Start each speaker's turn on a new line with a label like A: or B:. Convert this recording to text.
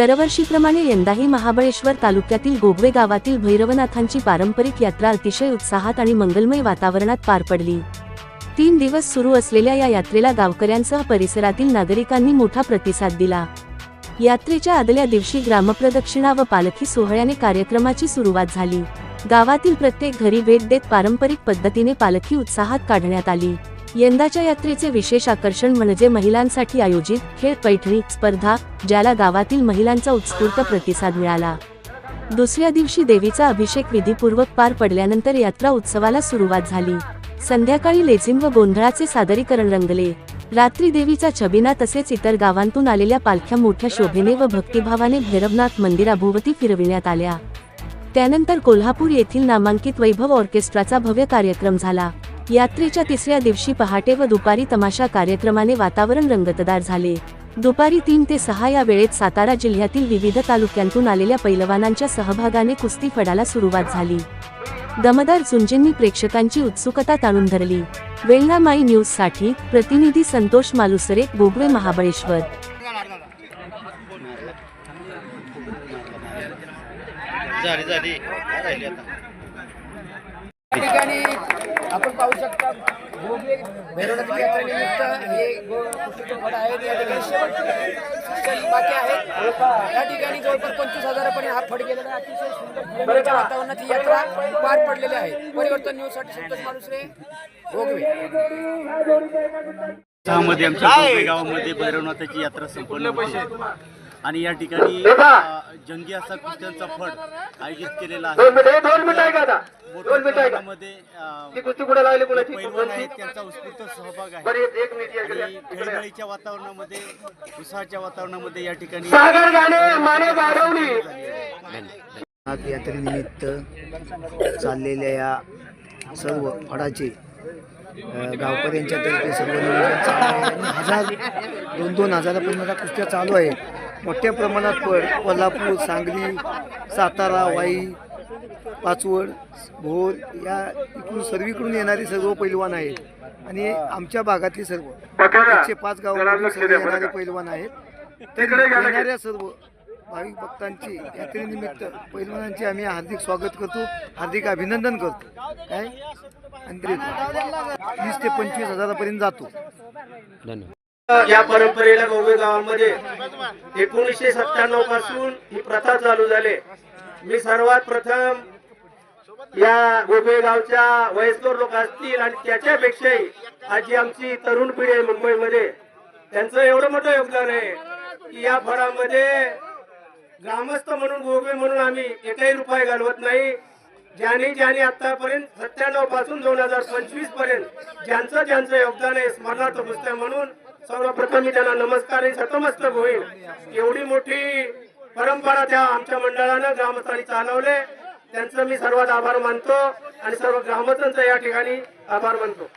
A: दरवर्षीप्रमाणे यंदाही महाबळेश्वर तालुक्यातील गोगवे गावातील भैरवनाथांची पारंपरिक यात्रा अतिशय उत्साहात आणि मंगलमय वातावरणात पार पडली. तीन दिवस सुरू असलेल्या या यात्रेला गावकऱ्यांसह परिसरातील नागरिकांनी मोठा प्रतिसाद दिला. यात्रेच्या आदल्या दिवशी ग्रामप्रदक्षिणा व पालखी सोहळ्याने कार्यक्रमाची सुरुवात झाली. गावातील प्रत्येक घरी भेट देत पारंपरिक पद्धतीने पालखी उत्साहात काढण्यात आली. यंदाच्या यात्रेचे विशेष आकर्षण म्हणजे महिलांसाठी आयोजित खेळ पैठणी स्पर्धा ज्याला गावातील महिलांचा उत्स्फूर्त प्रतिसाद मिळाला. दुसऱ्या दिवशी देवीचा अभिषेक विधीपूर्वक पार पडल्यानंतर यात्रा उत्सवाला सुरुवात झाली. संध्याकाळी लेझिम व गोंधळाचे सादरीकरण रंगले. रात्री देवीचा छबिना तसेच इतर गावांतून आलेल्या पालख्या मोठ्या शोभेने व भक्तिभावाने भैरवनाथ मंदिराभोवती फिरविण्यात आल्या. त्यानंतर कोल्हापूर येथील नामांकित वैभव ऑर्केस्ट्राचा भव्य कार्यक्रम झाला. यात्रेच्या तिसऱ्या दिवशी पहाटे व दुपारी तमाशा कार्यक्रमाने वातावरण रंगतदार झाले. दुपारी तीन ते सहा या वेळेत सातारा जिल्ह्यातील विविध तालुक्यांतून आलेल्या पैलवानांच्या सहभागाने कुस्ती फडाला सुरुवात झाली. दमदार झुंजींनी प्रेक्षकांची उत्सुकता ताणून धरली. वेळणा माई न्यूजसाठी प्रतिनिधी संतोष मालुसरे गोगवे महाबळेश्वर.
B: ठिकाणी आपण पाहू शकता भोगले भैरवनाथाच्या यात्रेनिमित्त हे आहेत या ठिकाणी बाकी आहेत या ठिकाणी जवळपास पंचवीस हजारापर्यंत हा फड गेलेला आहे. अतिशय सुंदर वातावरणात ही यात्रा पार पडलेली आहे. परिवर्तन न्यूजसाठी संतोष मानुसरे भोगवे
C: मध्ये आमच्या गोगवे गावामध्ये भैरवनाथाची यात्रा संपन्न होते आणि या ठिकाणी जंगी असा कुस्त्यांचा फड आयोजित केलेला आहे. पैलवान आहेत त्यांचा उत्स्फूर्त सहभाग आहे. आणि वातावरणामध्ये उत्साहाच्या वातावरणामध्ये या ठिकाणी
D: यात्रेनिमित्त चाललेल्या या सर्व फडाचे गावकऱ्यांच्या तर्फे सर्व नियोजन चालू आहे आणि हजार दोन दोन हजारापर्यंत कुस्त्या चालू आहे मोठ्या प्रमाणात फड कोल्हापूर सांगली सातारा वाई पाचवड भोर या इकडून सर्वीकडून येणारे सर्व पैलवान आहेत. आणि आमच्या भागातले सर्व एकशे पाच गावांमधून सर्व येणारे पैलवान आहेत. तर येणाऱ्या सर्व भाविक भक्तांची यात्रेनिमित्त पैलवानांचे आम्ही हार्दिक स्वागत करतो हार्दिक अभिनंदन करतो. काय? आणि ते वीस ते पंचवीस हजारापर्यंत जातो.
E: या परंपरेला गोवे गावामध्ये एकोणीसशे सत्त्याण्णवपासून ही प्रथा चालू झाली. मी सर्वात प्रथम या गोबे गावच्या वयस्कर लोक असतील आणि त्याच्यापेक्षाही आजी आमची तरुण पिढी आहे मुंबईमध्ये त्यांचं एवढं मोठं योगदान आहे की या फळामध्ये ग्रामस्थ म्हणून गोवे म्हणून आम्ही एकही रुपये घालवत नाही. ज्यांनी ज्यांनी आतापर्यंत सत्त्याण्णवपासून दोन हजार पंचवीसपर्यंत ज्यांचं ज्यांचं योगदान आहे स्मरणार्थ पुस्तक म्हणून सर्वप्रथम मी त्यांना नमस्कार आणि सतमस्तक होईल. एवढी मोठी परंपरा त्या आमच्या मंडळानं ग्रामस्थांनी चालवले त्यांचं मी सर्वात आभार मानतो आणि सर्व ग्रामस्थांचा या ठिकाणी आभार मानतो.